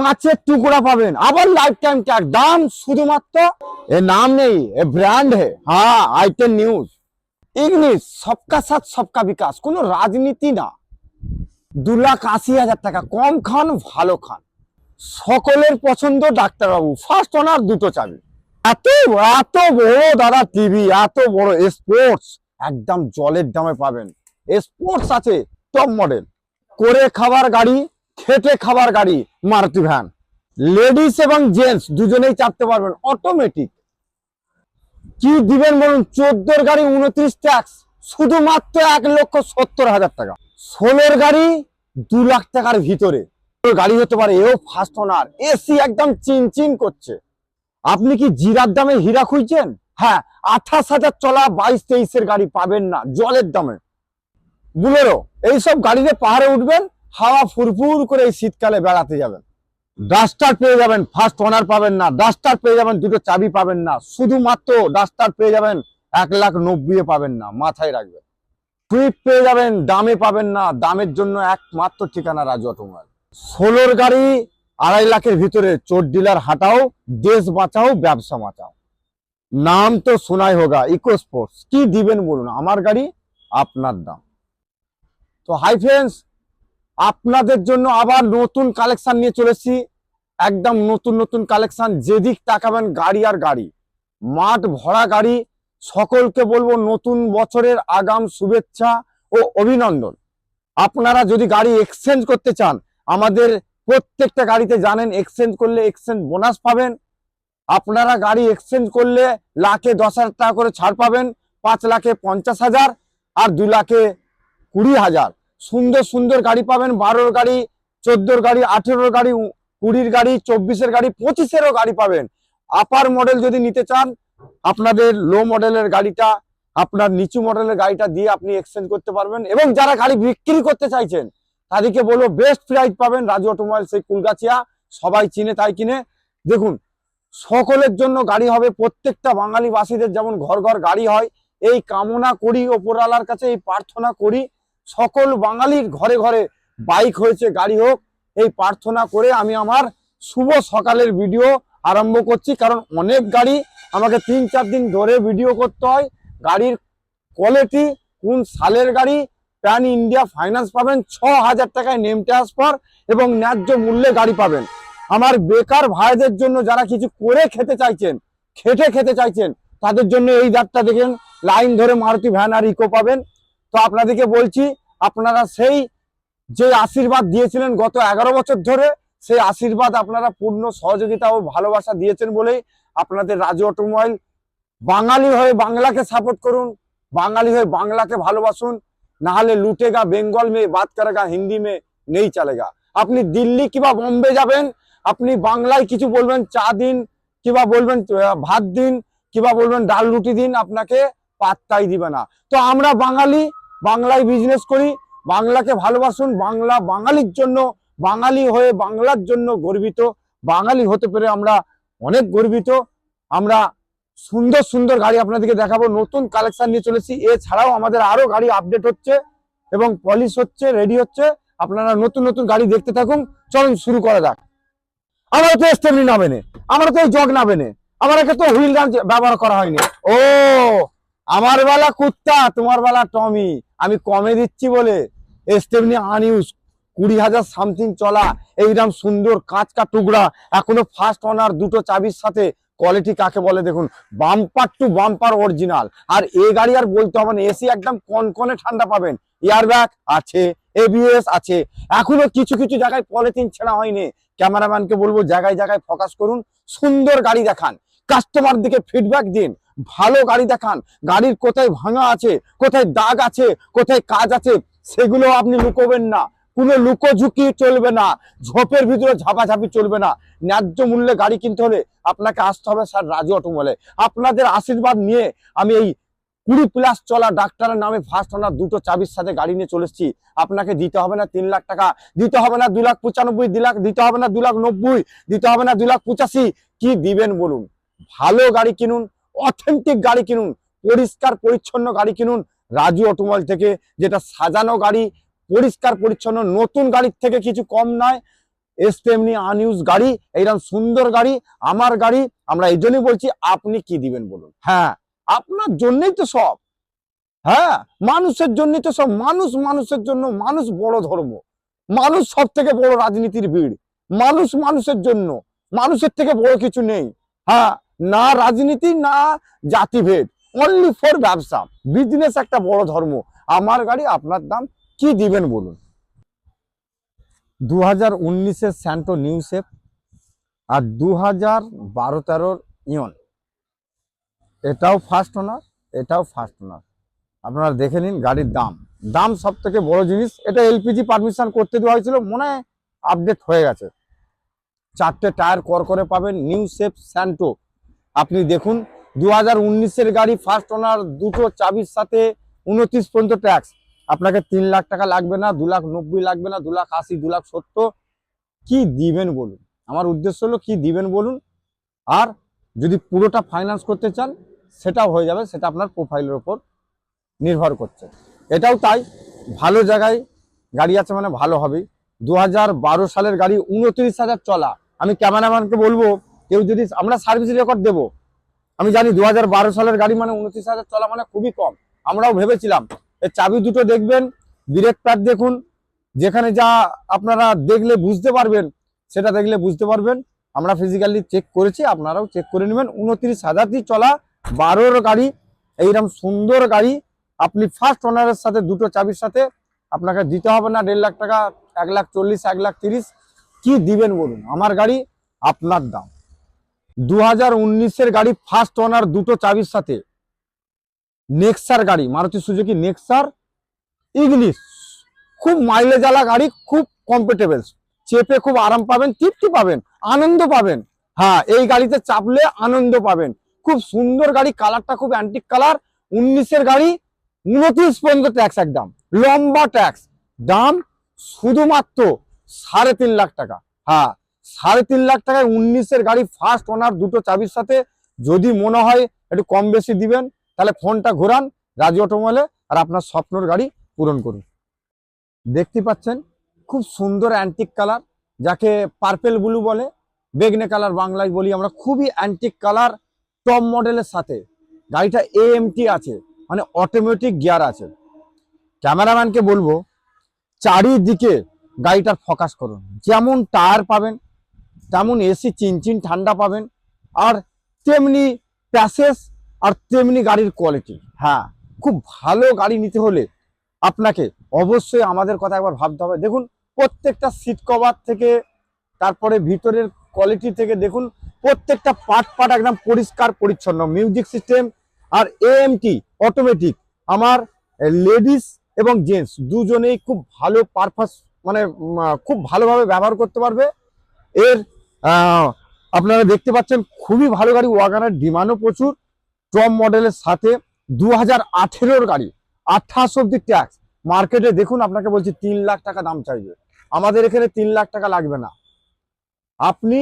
কাঁচের টুকরা পাবেন। আবার লাইফ টাইম ট্যাগ দাম শুধুমাত্র এ নাম নেই, এ ব্র্যান্ড হে। হ্যাঁ আইটেন নিউজ ইংলিশ সবকা সাথ সবকা বিকাশ। কোনো রাজনীতি না। দু লাখ আশি হাজার টাকা। কম খান, ভালো খান। সকলের পছন্দ ডাক্তারবাবু। ফার্স্ট অনার দুটো চাবি। এত এত বড় দাদা টিভি এত বড় স্পোর্টস একদম জলের দামে পাবেন। স্পোর্টস আছে টপ মডেল করে খাবার গাড়ি খেটে খাবার গাড়ি, মারুতি ভ্যান। লেডিস এবং জেন্টস দুজনেই চাপতে পারবেন অটোমেটিক কি দিবেন বলুন? চোদ্দোর গাড়ি উনত্রিশ ট্যাক্স শুধুমাত্র এক লক্ষ সত্তর হাজার টাকা। ষোলোর গাড়ি দু লাখ টাকার ভিতরে। গাড়ি হতে পারে এও ফার্স্ট ওনার এসি একদম চিন চিন করছে। আপনি কি জিরার দামে হীরা খুঁজছেন? হ্যাঁ আঠাশ হাজার চলা বাইশ তেইশের গাড়ি পাবেন না, জলের দামে। বুলেরো, এইসব গাড়িতে পাহাড়ে উঠবেন হাওয়া ফুরফুর করে এই শীতকালে বেড়াতে যাবেন। ডাস্টার পেয়ে যাবেন ফার্স্ট ওনার পাবেন না। ডাস্টার পেয়ে যাবেন, দুটো চাবি পাবেন না। শুধুমাত্র ডাস্টার পেয়ে যাবেন, এক লাখ নব্বই পাবেন না, মাথায় রাখবেন। সুইপ পেয়ে যাবেন, দামে পাবেন না, দামের জন্য একমাত্র ঠিকানা রাজু অটোমোবাইল। ষোলোর গাড়ি, আড়াই লাখের ভিতরে চোর ডিলার হাটাও, দেশ বাঁচাও, ব্যবসা বাঁচাও। নাম তো শোনাই হোগা ইকো স্পোর্টস কি দিবেন বলুন, আমার গাড়ি, আপনার দাম। তো হাই ফ্রেন্ডস আপনাদের জন্য আবার নতুন কালেকশন নিয়ে চলেছি একদম নতুন নতুন কালেকশন যেদিক তাকাবেন, গাড়ি আর গাড়ি। মাঠ ভরা গাড়ি। সকলকে বলব নতুন বছরের আগাম শুভেচ্ছা ও অভিনন্দন। আপনারা যদি গাড়ি এক্সচেঞ্জ করতে চান, আমাদের প্রত্যেকটা গাড়িতে জানেন এক্সচেঞ্জ করলে এক্সচেঞ্জ বোনাস পাবেন। আপনারা গাড়ি এক্সচেঞ্জ করলে লাখে দশ হাজার টাকা করে ছাড় পাবেন, পাঁচ লাখে পঞ্চাশ হাজার আর দু লাখে কুড়ি হাজার। সুন্দর সুন্দর গাড়ি পাবেন, বারোর গাড়ি, চোদ্দোর গাড়ি, আঠেরোর গাড়ি, কুড়ির গাড়ি, চব্বিশের গাড়ি, পঁচিশেরও গাড়ি পাবেন। আপার মডেল যদি নিতে চান, আপনাদের লো মডেলের গাড়িটা, আপনার নিচু মডেলের গাড়িটা দিয়ে আপনি এক্সচেঞ্জ করতে পারবেন এবং যারা গাড়ি বিক্রি করতে চাইছেন, তাদেরকে বলব বেস্ট প্রাইস পাবেন রাজু অটোমোবাইল সেই কুলগাছিয়া, সবাই চিনে তাই কিনে। দেখুন, সকলের জন্য গাড়ি হবে, প্রত্যেকটা বাঙালি বাসীদের যেমন ঘর ঘর গাড়ি হয়, এই কামনা করি, ওপরওয়ালার কাছে এই প্রার্থনা করি সকল বাঙালির ঘরে ঘরে বাইক হয়েছে, গাড়ি হোক। এই প্রার্থনা করে আমি আমার শুভ সকালের ভিডিও আরম্ভ করছি, কারণ অনেক গাড়ি আমাকে তিন চার দিন ধরে ভিডিও করতে হয়। গাড়ির কোয়ালিটি কোন সালের গাড়ি প্যান ইন্ডিয়া ফাইন্যান্স পাবেন, ছ হাজার টাকায় নেম ট্রান্সফার এবং ন্যায্য মূল্যে গাড়ি পাবেন। আমার বেকার ভাইদের জন্য যারা কিছু করে খেতে চাইছেন, খেটে খেতে চাইছেন, তাদের জন্য এই যাত্রা দেখেন লাইন ধরে মারুতি ভ্যান আর ইকো পাবেন। তো আপনাদেরকে বলছি, আপনারা সেই যে আশীর্বাদ দিয়েছিলেন গত এগারো বছর ধরে, সেই আশীর্বাদ আপনারা পূর্ণ সহযোগিতা ও ভালোবাসা দিয়েছেন বলেই আপনাদের রাজু অটোমোবাইল বাঙালি হয়ে বাংলাকে সাপোর্ট করুন, বাঙালি হয়ে বাংলাকে ভালোবাসুন, না হলে লুটেগা, বেঙ্গল মে, বাত করেগা, হিন্দি মে, নেই চলেগা। আপনি দিল্লি কিংবা বোম্বে যাবেন, আপনি বাংলায় কিছু বলবেন, চা দিন, কিংবা বলবেন, ভাত দিন, কিংবা বলবেন, ডাল রুটি দিন, আপনাকে পাত্তাই দিবে না। তো আমরা বাঙালি বাংলায় বিজনেস করি, বাংলাকে ভালোবাসুন, বাংলা বাঙালির জন্য, বাঙালি হয়ে বাংলার জন্য গর্বিত। বাঙালি হতে পেরে আমরা অনেক গর্বিত। আমরা সুন্দর সুন্দর গাড়ি আপনাদেরকে দেখাবো। নতুন কালেকশন নিয়ে চলেছি। এছাড়াও আমাদের আরও গাড়ি আপডেট হচ্ছে এবং পলিশ হচ্ছে রেডি হচ্ছে। আপনারা নতুন নতুন গাড়ি দেখতে থাকুন। চলুন, শুরু করা যাক। আমরা তো স্টেমনি নামে নে আমরা তো এই জগ নামে নে আমার একে তো হুইল গান ব্যবহার করা হয়নি। ও! আমার বেলা কুত্তা, তোমার বেলা টমি। আমি কমে দিচ্ছি বলে স্টেমনি আনইউজ কুড়ি হাজার সামথিং চলা, এইরকম সুন্দর কাঁচকা টুকরা, এখনও ফার্স্ট অনার দুটো চাবির সাথে কোয়ালিটি কাকে বলে দেখুন? বাম্পার টু বাম্পার অরিজিনাল আর এ গাড়ি আর বলতে হবে না, এসি একদম কনকনে ঠান্ডা পাবেন। এয়ার ব্যাগ আছে এবিএস আছে। এখনও কিছু কিছু জায়গায় পলিথিন ছেঁড়া হয়নি। ক্যামেরাম্যানকে বলব, জায়গায় জায়গায় ফোকাস করুন, সুন্দর গাড়ি দেখান। কাস্টমার দিকে ফিডব্যাক দিন। ভালো গাড়ি দেখান। গাড়ির কোথায় ভাঙা আছে, কোথায় দাগ আছে, কোথায় কাজ আছে, সেগুলো আপনি লুকোবেন না। কোনো লুকোঝুঁকি চলবে না, ঝোপের ভিতরে ঝাপাঝাপি চলবে না। ন্যায্য মূল্যে গাড়ি কিনতে হলে আপনাকে আসতে হবে স্যার রাজু অটোমোবাইলে। আপনাদের আশীর্বাদ নিয়ে আমি এই কুড়ি প্লাস চলা ডাক্তারের নামে ফার্স্ট ওনার দুটো চাবির সাথে গাড়ি নিয়ে চলে এসেছি। আপনাকে দিতে হবে না তিন লাখ টাকা, দিতে হবে না দু লাখ পঁচানব্বই দু লাখ দিতে হবে না দু লাখ নব্বই, দিতে হবে না দু লাখ পঁচাশি। কি দিবেন বলুন? ভালো গাড়ি কিনুন অথেন্টিক গাড়ি কিনুন, পরিষ্কার পরিচ্ছন্ন গাড়ি কিনুন, রাজু অটোমোবাইল থেকে, যেটা সাজানো গাড়ি, পরিষ্কার পরিচ্ছন্ন, নতুন গাড়ির থেকে কিছু কম নয়। এস তেমনি আনইউজ গাড়ি, এইরকম সুন্দর গাড়ি, আমার গাড়ি, আমরা এই জন্যই বলছি, আপনি কি দিবেন বলুন? হ্যাঁ আপনার জন্যই তো সব। হ্যাঁ মানুষের জন্যই তো সব। মানুষ মানুষের জন্য, মানুষ বড় ধর্ম। মানুষ সব থেকে বড় রাজনীতির ভিড় মানুষ মানুষের জন্য। মানুষের থেকে বড় কিছু নেই। হ্যাঁ না রাজনীতি, না জাতিভেদ অনলি ফর ব্যবসা। বিজনেস একটা বড় ধর্ম। আমার গাড়ি আপনার দাম কি দিবেন বলুন? দু হাজার উনিশের স্যান্টো নিউ শেপ আর দু হাজার বারো তেরোর ইয়ন। এটাও ফার্স্ট ওনার এটাও ফার্স্ট ওনার আপনারা দেখে নিন গাড়ির দাম। দাম সব থেকে বড় জিনিস, এটা এলপিজি পারমিশন করতে দেওয়া হয়েছিল, মনে আপডেট হয়ে গেছে। চারটে টায়ার কর করে পাবেন, নিউ শেপ স্যান্টো। আপনি দেখুন দু হাজার গাড়ি ফার্স্ট ওনার দুটো চাবির সাথে উনত্রিশ পর্যন্ত ট্যাক্স আপনাকে তিন লাখ টাকা লাগবে না, দু লাখ নব্বই লাগবে না, দু লাখ আশি, দু লাখ সত্তর। কি দিবেন বলুন? আমার উদ্দেশ্য হলো কি দিবেন বলুন? আর যদি পুরোটা ফাইন্যান্স করতে চান, সেটাও হয়ে যাবে, সেটা আপনার প্রোফাইলের ওপর নির্ভর করছে। এটাও তাই, ভালো জায়গায় গাড়ি আছে মানে ভালো হবেই। দু সালের গাড়ি উনত্রিশ হাজার চলা। আমি ক্যামেরাম্যানকে বলব কেউ যদি আমরা সার্ভিস রেকর্ড দেবো, আমি জানি দু সালের গাড়ি মানে উনত্রিশ হাজার চলা মানে খুবই কম। আমরাও ভেবেছিলাম এর চাবি দুটো দেখবেন ব্রেক প্যাড দেখুন, যেখানে যা আপনারা দেখলে বুঝতে পারবেন, সেটা দেখলে বুঝতে পারবেন। আমরা ফিজিক্যালি চেক করেছি, আপনারাও চেক করে নেবেন। উনত্রিশ হাজার হাজারটি চলা বারোর গাড়ি, এইরকম সুন্দর গাড়ি। আপনি ফার্স্ট ওনারের সাথে দুটো চাবির সাথে, আপনাকে দিতে হবে না দেড় লাখ টাকা, এক লাখ চল্লিশ, এক লাখ তিরিশ। কি দিবেন বলুন? আমার গাড়ি আপনার দাম। দু হাজার উনিশের গাড়ি ফার্স্ট ওনার দুটো চাবির সাথে। নেক্সার গাড়ি, মারুতি সুজুকি নেক্সার ইংলিশ খুব মাইলেজ আলা গাড়ি, খুব কমফোর্টেবল চেপে খুব আরাম পাবেন, তৃপ্তি পাবেন, আনন্দ পাবেন। হ্যাঁ এই গাড়িতে চাপলে আনন্দ পাবেন। খুব সুন্দর গাড়ি কালারটা খুব অ্যান্টিক কালার উনিশের গাড়ি উনত্রিশ পর্যন্ত ট্যাক্স একদম। লম্বা ট্যাক্স দাম শুধুমাত্র সাড়ে তিন লাখ টাকা। হ্যাঁ সাড়ে তিন লাখ টাকায় উনিশের গাড়ি ফার্স্ট ওনার দুটো চাবির সাথে। যদি মনে হয় একটু কম বেশি দিবেন, তাহলে ফোনটা ঘোরান রাজি অটোমোবাইলে আর আপনার স্বপ্নর গাড়ি পূরণ করুন। দেখতে পাচ্ছেন, খুব সুন্দর অ্যান্টিক কালার যাকে পার্পেল ব্লু বলে বেগনে কালার বাংলায় বলি আমরা, খুবই অ্যান্টিক কালার টপ মডেলের সাথে। গাড়িটা এএমটি আছে মানে অটোমেটিক গিয়ার আছে। ক্যামেরাম্যানকে বলব, চারিদিকে গাড়িটার ফোকাস করুন। যেমন টায়ার পাবেন তেমন এসি, চিনচিন, ঠান্ডা পাবেন। আর তেমনি প্যাসেজ আর তেমনি গাড়ির কোয়ালিটি। হ্যাঁ খুব ভালো গাড়ি নিতে হলে আপনাকে অবশ্যই আমাদের কথা একবার ভাবতে হবে। দেখুন, প্রত্যেকটা সিট কভার থেকে, তারপরে ভিতরের কোয়ালিটি থেকে দেখুন, প্রত্যেকটা পার্ট পার্ট একদম পরিষ্কার, পরিচ্ছন্ন। মিউজিক সিস্টেম আর এএমটি অটোমেটিক আমার লেডিস এবং জেন্টস দুজনেই খুব ভালো পারপাস মানে খুব ভালোভাবে ব্যবহার করতে পারবে। এর আপনারা দেখতে পাচ্ছেন খুবই ভালো গাড়ি ওয়াগানের ডিমান্ডও প্রচুর টপ মডেলের সাথে দু হাজার গাড়ি, আঠাশ অব্দি ট্যাক্স মার্কেটে দেখুন, আপনাকে বলছি তিন লাখ টাকা দাম চাইবে। আমাদের এখানে তিন লাখ টাকা লাগবে না। আপনি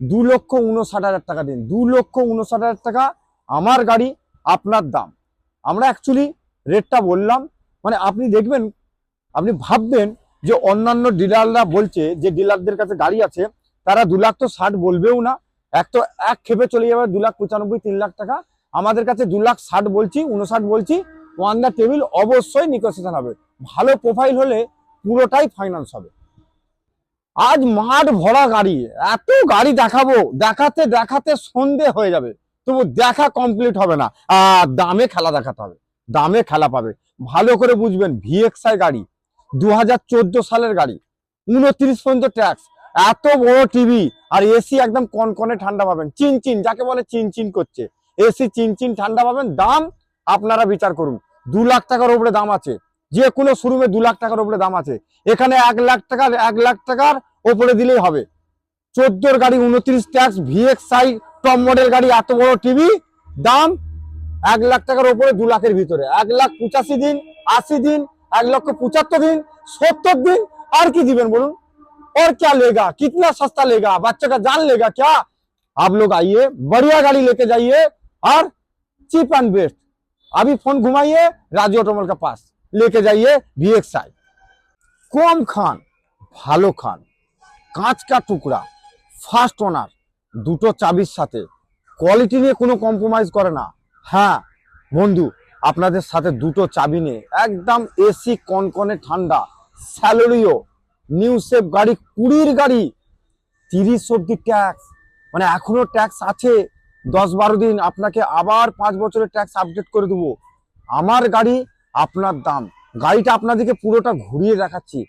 দু লক্ষ উনষাট হাজার টাকা দিন। দু লক্ষ উনষাট হাজার টাকা আমার গাড়ি, আপনার দাম। আমরা অ্যাকচুয়ালি রেটটা বললাম মানে আপনি দেখবেন, আপনি ভাববেন যে অন্যান্য ডিলাররা বলছে যে ডিলারদের কাছে গাড়ি আছে তারা দু লাখ তো ষাট বলবেও না। এক তো এক খেপে চলে যাবে দু লাখ পঁচানব্বই, তিন লাখ টাকা। আমাদের কাছে দু লাখ ষাট বলছি উনষাট বলছি ওয়ান দ্য টেবিল অবশ্যই নিগোসিয়েশন হবে। ভালো প্রোফাইল হলে পুরোটাই ফাইন্যান্স হবে। আজ মাঠ ভরা গাড়ি, এত গাড়ি দেখাবো, দেখাতে দেখাতে সন্ধে হয়ে যাবে। তবু দেখা কমপ্লিট হবে না। আর দামে খেলা দেখাতে হবে। দামে খেলা পাবে। ভালো করে বুঝবেন ভিএক্সআই গাড়ি দু হাজার চোদ্দ সালের গাড়ি উনত্রিশ পর্যন্ত ট্যাক্স এত বড় টিভি আর এসি একদম কনকনে ঠান্ডা পাবেন। চিন চিন, যাকে বলে চিন চিন করছে। এসি চিন চিন ঠান্ডা পাবেন, দাম আপনারা বিচার করুন। দু লাখ টাকার উপরে দাম আছে। যে কোনো শোরুমে দু লাখ টাকার উপরে দাম আছে। এখানে এক লাখ টাকার, এক লাখ টাকার ওপরে দিলেই হবে। চোদ্দোর গাড়ি, উনত্রিশ ট্যাক্স ভিএক্সআই টপ মডেল গাড়ি, এত বড় টিভি দাম এক লাখ টাকার উপরে দু লাখের ভিতরে। এক লাখ পঁচাশি দিন, আশি দিন, এক লক্ষ পঁচাত্তর দিন, সত্তর দিন, আর কি দিবেন বলুন? और क्या लेगा कितना सस्ता लेगा बच्चे का जान लेगा क्या आप लोग आइए बढ़िया गाड़ी लेके जाइए और चीप एंड बेस्ट अभी फोन घुमाइए राजू ऑटोमोबाइल का पास लेके जाइए वी एक्स आई কম খান ভালো খান কাঁচকা টুকরা ফার্স্ট ওনার দুটো চাবির সাথে কোয়ালিটি নিয়ে কোনো কম্প্রোমাইজ করে না হ্যাঁ বন্ধু আপনাদের সাথে দুটো চাবি নিয়ে একদম এসি কনকনে ঠান্ডা স্যালারিও নিউ সেফ গাড়ি, কুড়ির গাড়ি, তিরিশ অব্দি ট্যাক্স মানে এখনও ট্যাক্স আছে, দশ বারো দিন। আপনাকে আবার পাঁচ বছরের ট্যাক্স আপডেট করে দেবো। আমার গাড়ি, আপনার দাম। গাড়িটা আপনাদেরকে পুরোটা ঘুরিয়ে দেখাচ্ছি।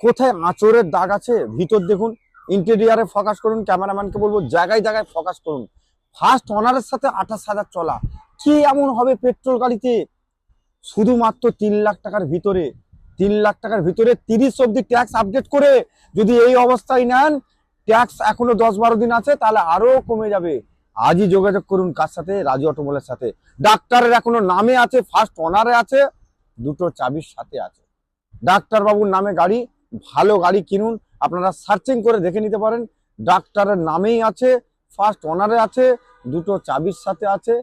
কোথায় আঁচড়ের দাগ আছে? ভিতর দেখুন। ইন্টেরিয়ারে ফোকাস করুন ক্যামেরাম্যানকে বলব, জায়গায় জায়গায় ফোকাস করুন। ফার্স্ট অনারের সাথে আঠাশ হাজার চলা। কি এমন হবে পেট্রোল গাড়িতে? শুধুমাত্র তিন লাখ টাকার ভিতরে। তিন লাখ টাকার ভিতরে তিরিশ অব্দি ট্যাক্স আপডেট করে যদি এই অবস্থায় নেন ট্যাক্স এখনও দশ বারো দিন আছে, তাহলে আরও কমে যাবে। আজই যোগাযোগ করুন কার সাথে? রাজু অটোমোলের সাথে। ডাক্তারের এখনও নামে আছে ফার্স্ট অনারে আছে, দুটো চাবির সাথে আছে। ডাক্তার বাবুর নামে গাড়ি, ভালো গাড়ি কিনুন, আপনারা সার্চিং করে দেখে নিতে পারেন। ডাক্তারের নামেই আছে ফার্স্ট অনারে আছে, দুটো চাবির সাথে আছে,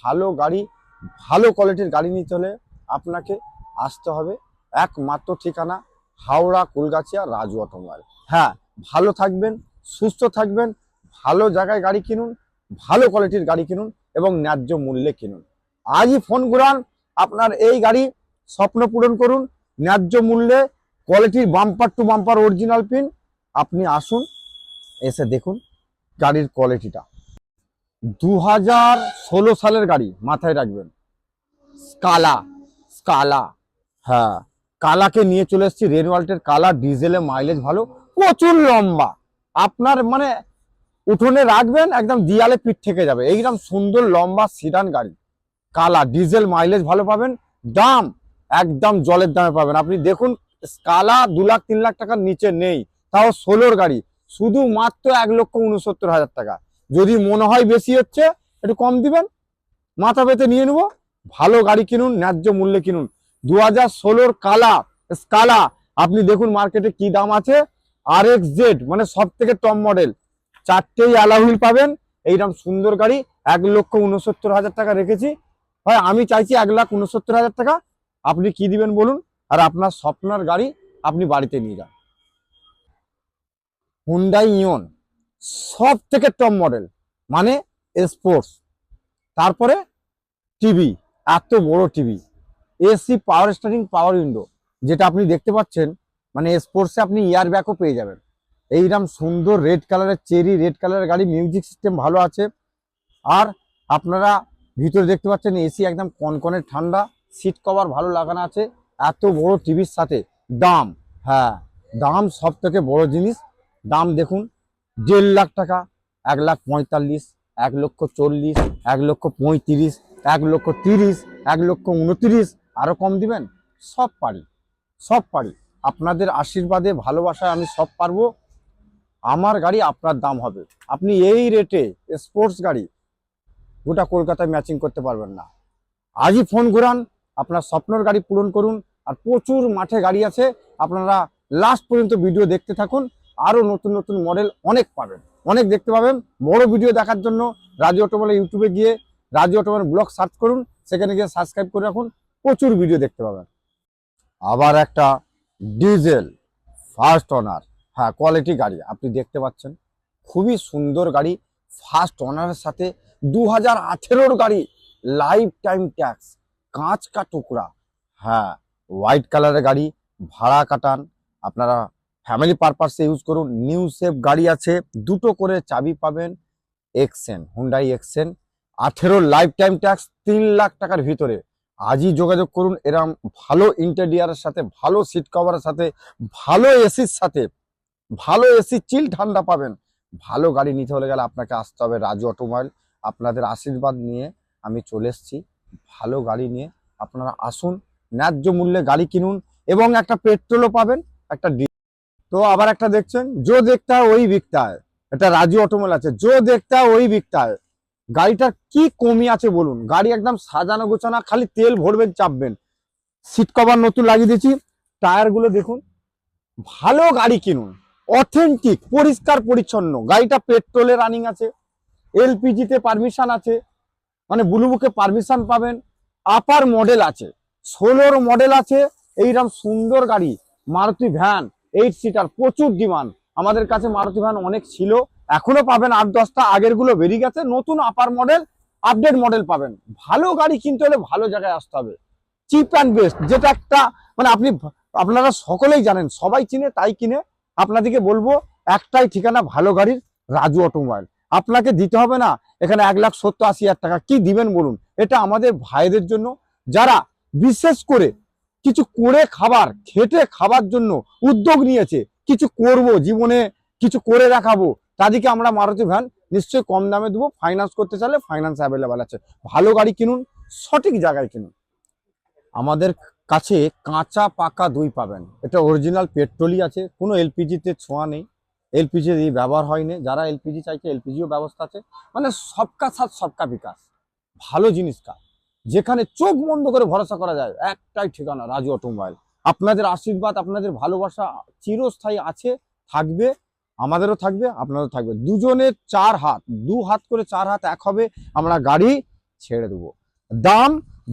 ভালো গাড়ি, ভালো কোয়ালিটির গাড়ি নিতে হলে আপনাকে আসতে হবে। একমাত্র ঠিকানা হাওড়া কুলগাছিয়া রাজু অটোমোবাইল। হ্যাঁ ভালো থাকবেন, সুস্থ থাকবেন, ভালো জায়গায় গাড়ি কিনুন, ভালো কোয়ালিটির গাড়ি কিনুন এবং ন্যায্য মূল্যে কিনুন। আজই ফোন ঘুরান, আপনার এই গাড়ি স্বপ্ন পূরণ করুন, ন্যায্য মূল্যে কোয়ালিটির bumper to bumper original pin আপনি আসুন, এসে দেখুন গাড়ির কোয়ালিটিটা। দু হাজার ষোলো সালের গাড়ি মাথায় রাখবেন। স্কালা স্কালা হ্যাঁ। কালাকে নিয়ে চলে এসেছি। রেনওয়াল্টের কালা ডিজেলে মাইলেজ ভালো, প্রচুর লম্বা। আপনার মানে উঠোনে রাখবেন, একদম দিয়ালে পিঠ থেকে যাবে। এইরকম সুন্দর লম্বা সিডান গাড়ি। কালা ডিজেল মাইলেজ ভালো পাবেন, দাম একদম জলের দামে পাবেন। আপনি দেখুন, কালা দু লাখ, তিন লাখ টাকার নিচে নেই, তাও ষোলোর গাড়ি। শুধুমাত্র এক লক্ষ উনসত্তর হাজার টাকা। যদি মনে হয় বেশি হচ্ছে, একটু কম দিবেন। মাথা পেতে নিয়ে নেব। ভালো গাড়ি কিনুন, ন্যায্য মূল্যে কিনুন। দু হাজার ষোলোর কালা, স্কালা। আপনি দেখুন মার্কেটে কি দাম আছে? আর এক্স জেড মানে সব থেকে টপ মডেল চারটেই অ্যালাহুইল পাবেন। এইরকম সুন্দর গাড়ি, এক লক্ষ উনসত্তর হাজার টাকা রেখেছি। হয় আমি চাইছি এক লাখ উনসত্তর হাজার টাকা। আপনি কি দিবেন বলুন? আর আপনার স্বপ্নার গাড়ি আপনি বাড়িতে নিয়ে যান। হুন্ডাই ইয়ন সব থেকে টপ মডেল মানে স্পোর্টস তারপরে টিভি এত বড় TV AC power steering power window যেটা আপনি দেখতে পাচ্ছেন মানে স্পোর্টসে আপনি ইয়ার ব্যাকও পেয়ে যাবেন। এইরকম সুন্দর রেড কালারের চেরি রেড কালারের গাড়ি মিউজিক সিস্টেম ভালো আছে। আর আপনারা ভিতরে দেখতে পাচ্ছেন এসি একদম কনকনে ঠান্ডা সিট কভার ভালো লাগানো আছে। এত বড় টিভির সাথে দাম হ্যাঁ দাম সব থেকে বড় জিনিস। দাম দেখুন, দেড় লাখ টাকা, এক লাখ পঁয়তাল্লিশ, এক লক্ষ চল্লিশ, এক লক্ষ পঁয়ত্রিশ, এক লক্ষ তিরিশ, এক লক্ষ উনত্রিশ আরও কম দিবেন? সব পারি। সব পারি। আপনাদের আশীর্বাদে, ভালোবাসায় আমি সব পারব। আমার গাড়ি আপনার দাম হবে। আপনি এই রেটে স্পোর্টস গাড়ি গোটা কলকাতায় ম্যাচিং করতে পারবেন না। আজই ফোন ঘুরান, আপনার স্বপ্নর গাড়ি পূরণ করুন, আর প্রচুর মাঠে গাড়ি আছে। আপনারা লাস্ট পর্যন্ত ভিডিও দেখতে থাকুন। আরও নতুন নতুন মডেল অনেক পাবেন। অনেক দেখতে পাবেন। বড় ভিডিও দেখার জন্য রাজু অটোমোবাইল ইউটিউবে গিয়ে রাজু অটোমোবাইল ব্লগ সার্চ করুন। সেখানে গিয়ে সাবস্ক্রাইব করে রাখুন। প্রচুর ভিডিও দেখতে পাবেন। আবার একটা ডিজেল ফার্স্ট অনার হ্যাঁ কোয়ালিটি গাড়ি, আপনি দেখতে পাচ্ছেন। খুবই সুন্দর গাড়ি ফার্স্ট অনারের সাথে দু হাজার আঠেরোর গাড়ি লাইফ টাইম ট্যাক্স কাঁচ কা টুকরা। হ্যাঁ হোয়াইট কালারের গাড়ি, ভাড়া কাটান। আপনারা ফ্যামিলি পারপাসে ইউজ করুন। নিউ সেফ গাড়ি আছে, দুটো করে চাবি পাবেন এক্সেন হুন্ডাই এক্সেন আঠেরো লাইফ টাইম ট্যাক্স তিন লাখ টাকার ভিতরে। আজই যোগাযোগ করুন, এরম ভালো ইন্টেরিয়ারের সাথে, ভালো সিট কভারের সাথে, ভালো এসির সাথে, ভালো এসি চিল ঠান্ডা পাবেন। ভালো গাড়ি নিতে হলে গেলে আপনাকে আসতে হবে রাজু অটোমোবাইল। আপনাদের আশীর্বাদ নিয়ে আমি চলে এসেছি। ভালো গাড়ি নিয়ে আপনারা আসুন, ন্যায্য মূল্যে গাড়ি কিনুন এবং একটা পেট্রোলও পাবেন, একটা তো আবার একটা দেখছেন, জো দেখতা ওই বিকতা এটা রাজু অটোমোবাইল আছে, জো দেখতা ওই বিকতা গাড়িটার কি কমি আছে বলুন? গাড়ি একদম সাজানো গোছানো, খালি তেল ভরবেন চাপবেন। সিট কভার নতুন লাগিয়ে দিয়েছি। টায়ারগুলো দেখুন, ভালো গাড়ি কিনুন। অথেন্টিক পরিষ্কার, পরিচ্ছন্ন। গাড়িটা পেট্রোলে রানিং আছে এলপিজিতে পারমিশন আছে মানে ব্লু বুকে পারমিশন পাবেন। আপার মডেল আছে, ষোলোর মডেল আছে, এইরকম সুন্দর গাড়ি মারুতি ভ্যান এইট সিটার প্রচুর ডিমান্ড আমাদের কাছে মারুতি ভ্যান অনেক ছিল। এখনও পাবেন আট দশটা আগেরগুলো বেরিয়ে গেছে। নতুন আপার মডেল আপডেট মডেল পাবেন। ভালো গাড়ি কিনতে হলে ভালো জায়গায় আসতে হবে। চিপ অ্যান্ড বেস্ট যেটা একটা মানে আপনি, আপনারা সকলেই জানেন, সবাই চিনে, তাই কিনে। আপনাদেরকে বলব, একটাই ঠিকানা ভালো গাড়ির, রাজু অটোমোবাইল। আপনাকে দিতে হবে না, এখানে এক লাখ সত্তর আশি হাজার টাকা। কি দিবেন বলুন? এটা আমাদের ভাইদের জন্য। যারা বিশেষ করে কিছু করে খাবার, খেটে খাবার জন্য উদ্যোগ নিয়েছে, কিছু করব জীবনে, কিছু করে দেখাবো তাদেরকে আমরা মারুতি ভ্যান নিশ্চয়ই কম দামে দেবো। ফাইন্যান্স করতে চাইলে ফাইন্যান্স অ্যাভেলেবেল আছে। ভালো গাড়ি কিনুন, সঠিক জায়গায় কিনুন। আমাদের কাছে কাঁচা পাকা দুই পাবেন। এটা অরিজিনাল পেট্রোলই আছে, কোনো এলপিজিতে ছোঁয়া নেই। এলপিজি ব্যবহার হয়নি। যারা এলপিজি চাইছে এলপিজিও ব্যবস্থা আছে। মানে সবকা সাথ, সবকা বিকাশ। ভালো জিনিস কা। যেখানে চোখ বন্ধ করে ভরসা করা যায়, একটাই ঠিকানা, রাজু অটোমোবাইল। আপনাদের আশীর্বাদ, আপনাদের ভালোবাসা চিরস্থায়ী আছে, থাকবে। আমাদেরও থাকবে, আপনারও থাকবে। দুজনের চার হাত, দু হাত করে চার হাত এক হবে, আমরা গাড়ি ছেড়ে দেবো। দাম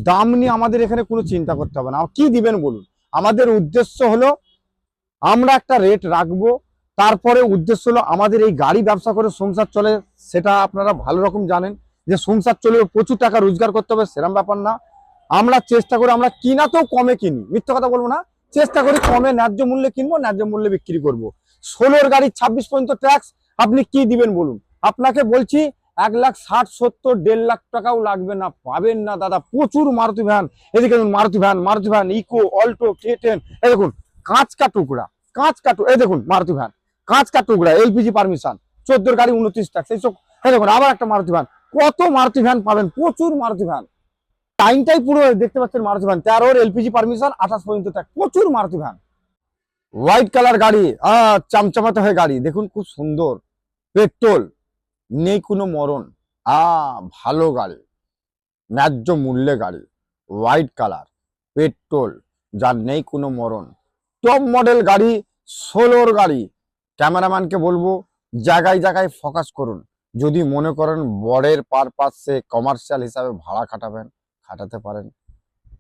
দাম নিয়ে আমাদের এখানে কোনো চিন্তা করতে হবে না। কি দিবেন বলুন? আমাদের উদ্দেশ্য হলো, আমরা একটা রেট রাখব, তারপরে উদ্দেশ্য হলো আমাদের এই গাড়ি ব্যবসা করে সংসার চলে, সেটা আপনারা ভালো রকম জানেন, যে সংসার চলে প্রচুর টাকা রোজগার করতে হবে, সেরম ব্যাপার না। আমরা চেষ্টা করি, আমরা কিনাতেও কমে কিনি, মিথ্যা কথা বলব না, চেষ্টা করি কমে ন্যায্য মূল্যে কিনবো, ন্যায্য মূল্যে বিক্রি করব। ষোলোর গাড়ি ছাব্বিশ পর্যন্ত ট্যাক্স আপনি কি দিবেন বলুন? আপনাকে বলছি, এক লাখ ষাট, সত্তর, দেড় লাখ টাকাও লাগবে না, পাবেন না, দাদা, প্রচুর মারুতি ভ্যান। এদিকে দেখুন, Maruti van Maruti van Eeco Alto K ten এই দেখুন কাঁচ কা টুকরা কাঁচ কা টু- এই দেখুন, মারুতি ভ্যান কাঁচ কা টুকরা, এলপিজি পারমিশন, চোদ্দোর গাড়ি উনত্রিশ ট্যাক্স এইসব এই দেখুন, আবার একটা মারুতি ভ্যান, কত মারুতি ভ্যান পাবেন? প্রচুর মারুতি ভ্যান। টাইমটাই পুরো দেখতে পাচ্ছেন মারুতি ভ্যান, তেরোর এলপিজি পারমিশন, আঠাশ পর্যন্ত ট্যাক্স প্রচুর মারুতি ভ্যান। হোয়াইট কালার গাড়ি, আহ, চামচামাতে হয় গাড়ি। দেখুন, খুব সুন্দর। পেট্রোল, নেই কোনো মরণ। আ ভালো গাড়ি। ন্যায্য মূল্যে গাড়ি। হোয়াইট কালার পেট্রোল, যার নেই কোনো মরণ। টপ মডেল গাড়ি সোলোর গাড়ি। ক্যামেরাম্যানকে বলব, জায়গায় জায়গায় ফোকাস করুন। যদি মনে করেন বরের পারপাসে কমার্শিয়াল হিসাবে ভাড়া খাটাবেন, খাটাতে পারেন।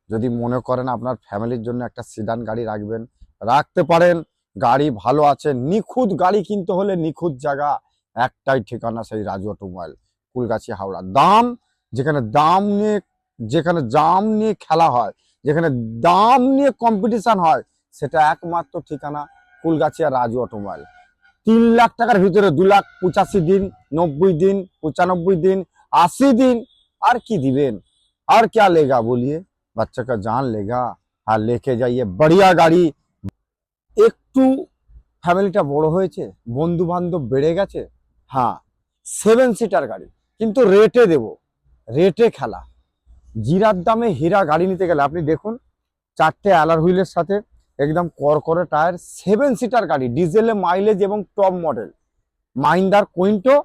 যদি মনে করেন আপনার ফ্যামিলির জন্য একটা সিডান গাড়ি রাখবেন রাখতে পারেন গাড়ি ভালো আছে নিখুঁত গাড়ি কিনতে হলে নিখুঁত জায়গা একটাই ঠিকানা সেই রাজু অটোমোবাইল কুলগাছি হাওড়া দাম যেখানে দাম নিয়ে যেখানে দাম নিয়ে খেলা হয় যেখানে দাম নিয়ে কম্পিটিশন হয় সেটা একমাত্র ঠিকানা কুলগাছি আর রাজু অটোমোবাইল তিন লাখ টাকার ভিতরে দু লাখ পঁচাশি দিন নব্বই দিন পঁচানব্বই দিন আশি দিন আর কি দিবেন আর क्या लेगा बोलिए बच्चा का जान लेगा আর লেখে যাইয়ে বড়িয়া গাড়ি একটু ফ্যামিলিটা বড় হয়েছে বন্ধু বান্ধব বেড়ে গেছে হ্যাঁ সেভেন সিটার গাড়ি, কিন্তু রেটে দেব রেটে খেলা। জিরার দামে হীরা গাড়ি নিতে গেলে, আপনি দেখুন, চারটে অ্যালার হুইলের সাথে একদম করকরে টায়ার সেভেন সিটার গাড়ি ডিজেলে মাইলেজ এবং টপ মডেল মাইন্ডার কুইন্টো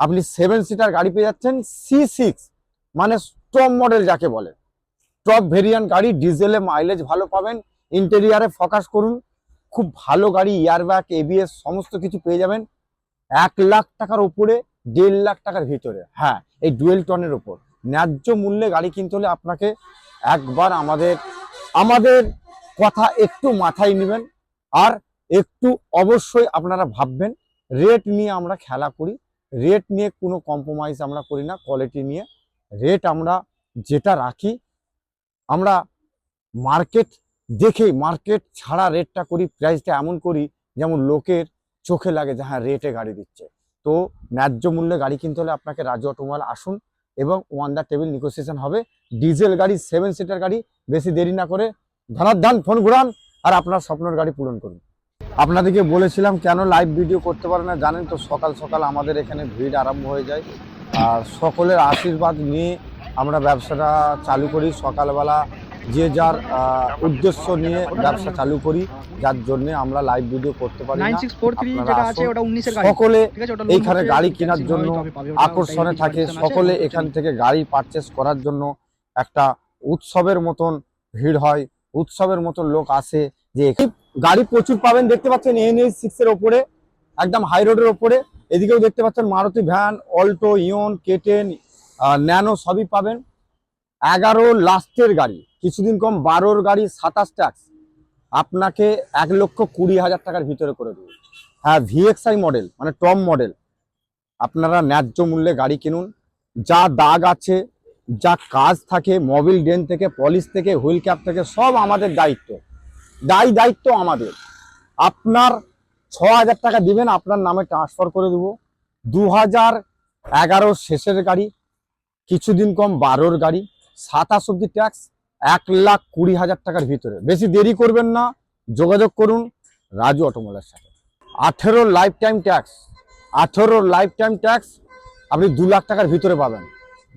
আপনি সেভেন সিটার গাড়ি পেয়ে যাচ্ছেন সি সিক্স মানে টপ মডেল যাকে বলে। টপ ভেরিয়েন্ট গাড়ি ডিজেলে মাইলেজ ভালো পাবেন ইন্টেরিয়ারে ফোকাস করুন খুব ভালো গাড়ি এয়ারব্যাগ এবিএস সমস্ত কিছু পেয়ে যাবেন। এক লাখ টাকার উপরে, দেড় লাখ টাকার ভিতরে। হ্যাঁ এই ডুয়েল টনের উপর। ন্যায্য মূল্যে গাড়ি কিনতে হলে আপনাকে একবার আমাদের আমাদের কথা একটু মাথায় নেবেন। আর একটু অবশ্যই আপনারা ভাববেন রেট নিয়ে আমরা খেলা করি। রেট নিয়ে কোনো কম্প্রোমাইজ আমরা করি না কোয়ালিটি নিয়ে। রেট আমরা যেটা রাখি, আমরা মার্কেট দেখে মার্কেট ছাড়া রেটটা করি প্রাইসটা এমন করি, যেমন লোকের চোখে লাগে যে হ্যাঁ রেটে গাড়ি দিচ্ছে। তো ন্যায্য মূল্যে গাড়ি কিনতে হলে আপনাকে রাজু অটোমোবাইল আসুন এবং ওয়ান দ্য টেবিল নেগোসিয়েশন হবে। ডিজেল গাড়ি সেভেন সিটার গাড়ি, বেশি দেরি না করে ধানার ধান ফোন ঘুরান আর আপনার স্বপ্নের গাড়ি পূরণ করুন। আপনাদেরকে বলেছিলাম, কেন লাইভ ভিডিও করতে পারে না? জানেন তো, সকাল সকাল আমাদের এখানে ভিড় আরম্ভ হয়ে যায়। আর সকলের আশীর্বাদ নিয়ে আমরা ব্যবসাটা চালু করি। সকালবেলা যে যার উদ্দেশ্য নিয়ে ব্যবসা চালু করি যার জন্য আমরা লাইভ ভিডিও করতে পারি সকলে এইখানে গাড়ি কেনার জন্য আকর্ষণে থাকে। সকলে এখান থেকে গাড়ি পারচেস করার জন্য একটা উৎসবের মতন ভিড় হয়। উৎসবের মতন লোক আসে যে গাড়ি প্রচুর পাবেন। দেখতে পাচ্ছেন এন এইচ সিক্স এর ওপরে একদম হাই রোডের ওপরে। এদিকেও দেখতে পাচ্ছেন Maruti van Alto Eon K ten Nano সবই পাবেন। এগারো লাস্টের গাড়ি, কিছুদিন কম বারোর গাড়ি, সাতাশ ট্যাক্স। আপনাকে এক লক্ষ কুড়ি হাজার টাকার ভিতরে করে দেবে। হ্যাঁ ভিএক্সআই মডেল মানে টপ মডেল। আপনারা ন্যায্য মূল্যে গাড়ি কিনুন। যা দাগ আছে, যা কাজ থাকে, মোবিল ডেন থেকে, পলিশ থেকে, হুইল ক্যাপ থেকে, সব আমাদের দায়িত্ব। দায়ী দায়িত্ব আমাদের। আপনার ছ হাজার টাকা দিবেন, আপনার নামে ট্রান্সফার করে দেবো। দু হাজার এগারোর শেষের গাড়ি, কিছুদিন কম বারোর গাড়ি। সাতাশ অব্দি ট্যাক্স এক লাখ কুড়ি হাজার টাকার ভিতরে। বেশি দেরি করবেন না, যোগাযোগ করুন রাজু অটোমোলের সাথে। আঠেরো লাইফ টাইম ট্যাক্স আঠেরো লাইফ টাইম ট্যাক্স আপনি দু লাখ টাকার ভিতরে পাবেন।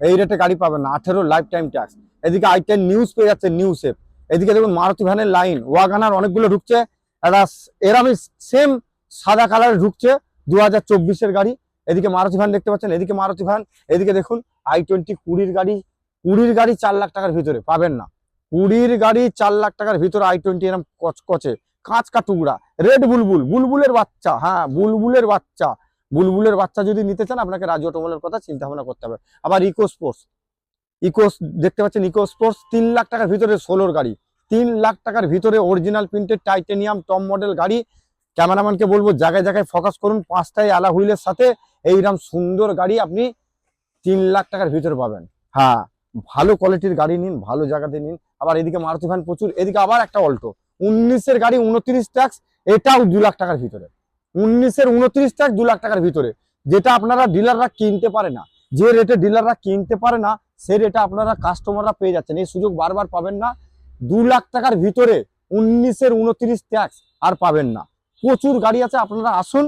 এই রেটে গাড়ি পাবেন না, আঠেরো লাইফ টাইম ট্যাক্স এদিকে আই টেন নিউজ পেয়ে যাচ্ছে নিউজ এপ এদিকে দেখুন, মারুতি ভ্যানের লাইন ওয়াগানার অনেকগুলো ঢুকছে। একটা এরামই সেম সাদা কালার ঢুকছে দু হাজার গাড়ি। এদিকে মারুতি ভ্যান দেখতে পাচ্ছেন, এদিকে মারুতি ভ্যান। এদিকে দেখুন, আই টোয়েন্টি কুড়ির গাড়ি। কুড়ির গাড়ি চার লাখ টাকার ভিতরে, পাবেন না। কুড়ির গাড়ি চার লাখ টাকার ভিতরে আই টোয়েন্টি এরকম কচকচে কাঁচকা টুকরা রেড বুলবুল, বুলবুলের বাচ্চা হ্যাঁ বুলবুলের বাচ্চা। বুলবুলের বাচ্চা যদি নিতে চান, আপনাকে রাজু অটোমোলের কথা চিন্তা ভাবনা করতে হবে। আবার ইকো স্পোর্টস, ইকো দেখতে পাচ্ছেন ইকো স্পোর্টস, তিন লাখ টাকার ভিতরে ষোলোর গাড়ি। তিন লাখ টাকার ভিতরে original printed titanium top model গাড়ি। ক্যামেরাম্যানকে বলব, জায়গায় জায়গায় ফোকাস করুন, পাঁচটায় আলা হুইলের সাথে। এইরকম সুন্দর গাড়ি আপনি তিন লাখ টাকার ভিতরে পাবেন। হ্যাঁ ভালো কোয়ালিটির গাড়ি নিন, ভালো জায়গাতে নিন। আবার এদিকে মারুতি ভ্যান প্রচুর, এদিকে আবার একটা অল্টো। উনিশের গাড়ি উনত্রিশ ট্যাক্স এটাও দু লাখ টাকার ভিতরে। উনিশের উনত্রিশ ট্যাক্স দু লাখ টাকার ভিতরে। যেটা আপনারা ডিলাররা কিনতে পারে না। যে রেটে ডিলাররা কিনতে পারে না সেই রেটে আপনারা কাস্টমাররা পেয়ে যাচ্ছেন। এই সুযোগ বারবার পাবেন না। দু লাখ টাকার ভিতরে উনিশের উনত্রিশ ট্যাক্স আর পাবেন না। প্রচুর গাড়ি আছে, আপনারা আসুন।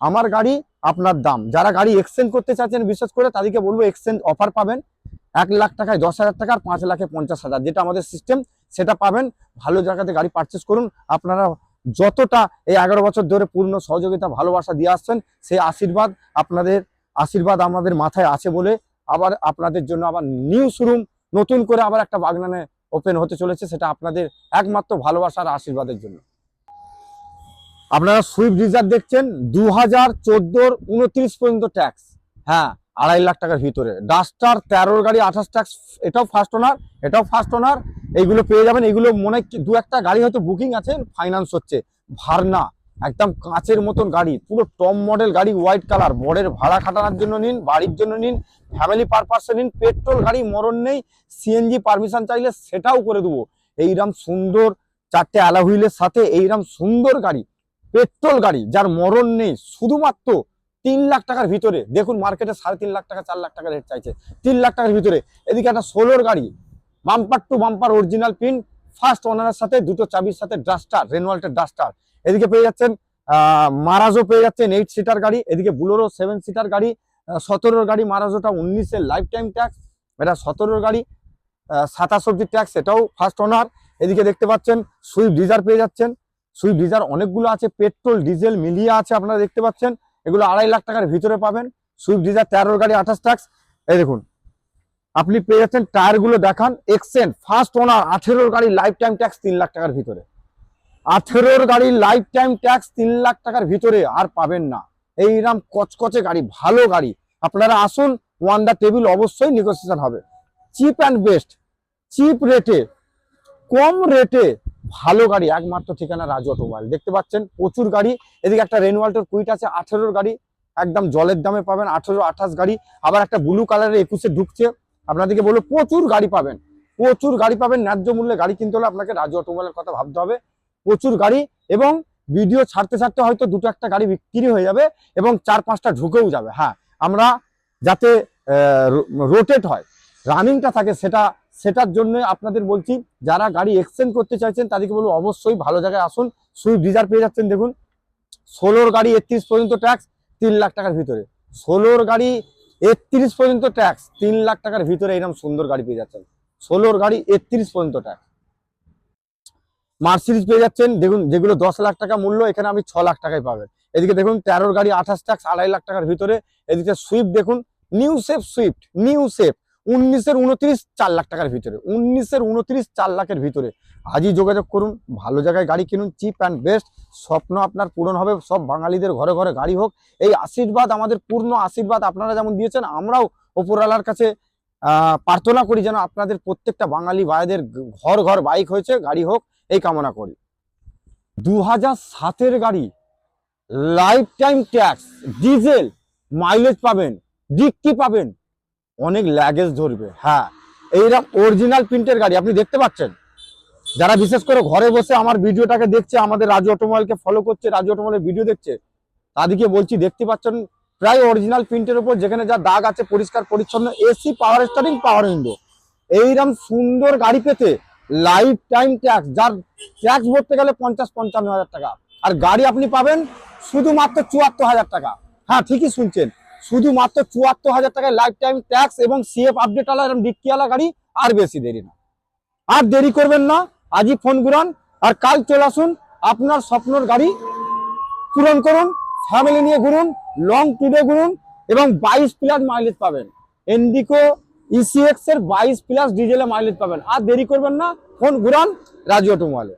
আমার গাড়ি আপনার দাম। যারা গাড়ি এক্সচেঞ্জ করতে চাচ্ছেন বিশেষ করে তাদেরকে বলব এক্সচেঞ্জ অফার পাবেন। এক লাখ টাকায় দশ হাজার টাকা আর পাঁচ লাখে পঞ্চাশ হাজার, যেটা আমাদের সিস্টেম সেটা পাবেন। ভালো জায়গাতে গাড়ি পারচেস করুন। আপনারা যতটা এই এগারো বছর ধরে পূর্ণ সহযোগিতা, ভালোবাসা দিয়ে আসছেন, সেই আশীর্বাদ আপনাদের, আশীর্বাদ আমাদের মাথায় আছে বলে আবার আপনাদের জন্য আবার নিউ শোরুম নতুন করে আবার একটা বাগনানে ওপেন হতে চলেছে, সেটা আপনাদের একমাত্র ভালোবাসার আশীর্বাদের জন্য। আপনারা সুইফট ডিজার দেখছেন দু হাজার চোদ্দোর উনত্রিশ পর্যন্ত ট্যাক্স হ্যাঁ আড়াই লাখ টাকার ভিতরে। ডাস্টার তেরোর গাড়ি, আঠাশ ট্যাক্স এটাও ফার্স্ট ওনার এটাও ফার্স্ট ওনার এইগুলো পেয়ে যাবেন। এগুলো মনে দু একটা গাড়ি হয়তো বুকিং আছে ফাইন্যান্স হচ্ছে। ভারনা, একদম কাঁচের মতন গাড়ি, পুরো টপ মডেল গাড়ি হোয়াইট কালার বরের ভাড়া খাটানোর জন্য নিন, বাড়ির জন্য নিন ফ্যামিলি পারপাসে নিন পেট্রোল গাড়ি, মরণ নেই সিএনজি পারমিশন চাইলে সেটাও করে দেবো। এইরকম সুন্দর চারটে অ্যালা হুইলের সাথে এইরকম সুন্দর গাড়ি পেট্রোল গাড়ি, যার মরণ নেই, শুধুমাত্র তিন লাখ টাকার ভিতরে, দেখুন মার্কেটে সাড়ে তিন লাখ টাকা, চার লাখ টাকা রেট চাইছে। তিন লাখ টাকার ভিতরে, এদিকে একটা ষোলোর গাড়ি bumper to bumper original pin first ওনারের সাথে, দুটো চাবির সাথে ডাস্টার রেনওয়াল্টের ডাস্টার এদিকে পেয়ে যাচ্ছেন মারাজও পেয়ে যাচ্ছেন এইট সিটার গাড়ি, এদিকে বুলোরো সেভেন সিটার গাড়ি সতেরোর গাড়ি মারাজোটা উনিশের লাইফ টাইম ট্যাক্স এটা সতেরোর গাড়ি সাতাশ অব্দি ট্যাক্স এটাও ফার্স্ট ওনার এদিকে দেখতে পাচ্ছেন সুইফট ডিজার পেয়ে যাচ্ছেন। সুইফট ডিজার অনেকগুলো আছে পেট্রোল ডিজেল মিলিয়ে আছে, আপনারা দেখতে পাচ্ছেন। এগুলো আড়াই লাখ টাকার ভিতরে পাবেন। সুইফট ডিজার তেরোর গাড়ি, আঠাশ ট্যাক্স এই দেখুন, আপনি পেয়ে যাচ্ছেন টায়ারগুলো দেখান। এক্সেন্ট ফার্স্ট ওনার আঠেরোর গাড়ি লাইফ টাইম ট্যাক্স তিন লাখ টাকার ভিতরে। আঠেরোর গাড়ি লাইফ টাইম ট্যাক্স তিন লাখ টাকার ভিতরে আর পাবেন না। এইরকম কচকচে গাড়ি, ভালো গাড়ি। আপনারা আসুন ওয়ান দা টেবিল অবশ্যই নেগোসিয়েশন হবে। চিপ অ্যান্ড বেস্ট চিপ রেটে কম রেটে ভালো গাড়ি, একমাত্র ঠিকানা রাজু অটোমোবাইল। দেখতে পাচ্ছেন, প্রচুর গাড়ি। এদিকে একটা রেনওয়াল্টের কুইট আছে, আঠেরোর গাড়ি। একদম জলের দামে পাবেন, আঠেরো, আঠাশ গাড়ি। আবার একটা ব্লু কালারের একুশে ঢুকছে। আপনাদেরকে বলব, প্রচুর গাড়ি পাবেন। প্রচুর গাড়ি পাবেন, ন্যায্য মূল্যে গাড়ি কিনতে হলে আপনাকে রাজু অটোমোবাইলের কথা ভাবতে হবে। প্রচুর গাড়ি এবং ভিডিও ছাড়তে ছাড়তে হয়তো দুটো একটা গাড়ি বিক্রি হয়ে যাবে এবং চার পাঁচটা ঢুকেও যাবে। হ্যাঁ আমরা যাতে রোটেট হয়, রানিংটা থাকে সেটা সেটার জন্য আপনাদের বলছি, যারা গাড়ি এক্সচেঞ্জ করতে চাইছেন, তাদেরকে বলব অবশ্যই ভালো জায়গায় আসুন সুইফট ডিজার পেয়ে যাচ্ছেন, দেখুন। ষোলোর গাড়ি একত্রিশ পর্যন্ত ট্যাক্স তিন লাখ টাকার ভিতরে। ষোলোর গাড়ি একত্রিশ পর্যন্ত ট্যাক্স তিন লাখ টাকার ভিতরে এরকম সুন্দর গাড়ি পেয়ে যাচ্ছেন। ষোলোর গাড়ি একত্রিশ পর্যন্ত ট্যাক্স মার্সিডিজ পেয়ে যাচ্ছেন, দেখুন, যেগুলো দশ লাখ টাকা মূল্য, এখানে আমি ছ লাখ টাকায় পাবেন। এদিকে দেখুন, তেরোর গাড়ি আঠাশ ট্যাক্স আড়াই লাখ টাকার ভিতরে। এদিকে সুইফট দেখুন new safe Swift new safe উনিশের উনত্রিশ চার লাখ টাকার ভিতরে, উনিশের উনত্রিশ চার লাখের ভিতরে। আজই যোগাযোগ করুন, ভালো জায়গায় গাড়ি কিনুন চিপ অ্যান্ড বেস্ট স্বপ্ন আপনার পূরণ হবে, সব বাঙালিদের ঘরে ঘরে গাড়ি হোক। এই আশীর্বাদ, আমাদের পূর্ণ আশীর্বাদ আপনারা যেমন দিয়েছেন, আমরাও ওপরওয়ালার কাছে প্রার্থনা করি যেন আপনাদের প্রত্যেকটা বাঙালি ভাইদের ঘর ঘর বাইক হয়েছে, গাড়ি হোক, এই কামনা করি। দু হাজার সাতের গাড়ি life time tax diesel mileage পাবেন ডিক্কি পাবেন? অনেক ল্যাগেজ ধরবে। হ্যাঁ এইরকম অরিজিনাল প্রিন্টের গাড়ি, আপনি দেখতে পাচ্ছেন? যারা বিশেষ করে ঘরে বসে আমার ভিডিওটাকে দেখছে, আমাদের রাজু অটোমোবাইলকে ফলো করছে, রাজু অটোমোবাইলের ভিডিও দেখছে, তাদেরকে বলছি, দেখতে পাচ্ছেন, প্রায় অরিজিনাল প্রিন্টের উপর যেখানে যা দাগ আছে, পরিষ্কার, পরিচ্ছন্ন AC power steering power window এইরকম সুন্দর গাড়ি পেতে লাইফ টাইম ট্যাক্স যার ট্যাক্স ভরতে গেলে পঞ্চাশ, পঞ্চান্ন হাজার টাকা। আর গাড়ি আপনি পাবেন শুধুমাত্র চুয়াত্তর হাজার টাকা। হ্যাঁ ঠিকই শুনছেন। শুধুমাত্র চুয়াত্তর হাজার টাকায় লাইফ টাইম ট্যাক্স এবং সিএফ আপডেট আলা এরকম ডিক্কিওয়ালা গাড়ি আর বেশি দেরি না। আর দেরি করবেন না, আজই ফোন ঘুরান, আর কাল চলে আসুন, আপনার স্বপ্নর গাড়ি পূরণ করুন ফ্যামিলি নিয়ে ঘুরুন লং ট্যুরে ঘুরুন, এবং বাইশ প্লাস মাইলেজ পাবেন। এন্ডিকো ইসিএক্স এর বাইশ প্লাস ডিজেলে মাইলেজ পাবেন। আর দেরি করবেন না ফোন ঘুরান রাজু অটোমোবাইলে